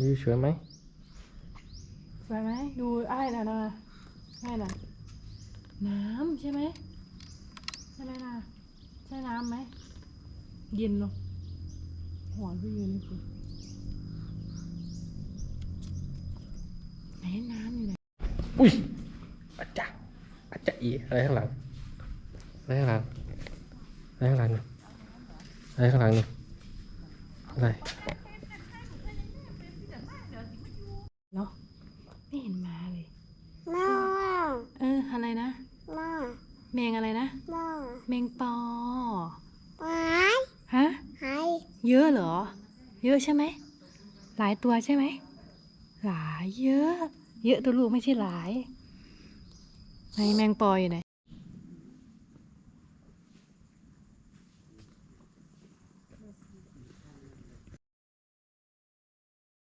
นี่สวยไหมสวยไหมดูไอ้ายน่ะนะไอ้ายน่ะน้ำใช่ไหมใช่ไหมนะใช่น้ำไหมเย็นเนาะหัวพี่ยืนนี่คือไหนน้ำอยู่ไหนอุ้ยอาจารย์อาจารย์อีอะไรข้างหลังอะไรข้างหลังอะไรข้างหลังเนี่ยอะไรข้างหลังเนี่ยอะไร เนาะไม่เห็นมาเลยมาเอออะไรนะมาแมงอะไรนะมาแมงปอหายฮะหายเยอะเหรอ เยอะใช่ไหมหลายตัวใช่ไหมหลายเยอะ เยอะตัวลูกไม่ใช่หลายไหนแมงปออยู่ไหน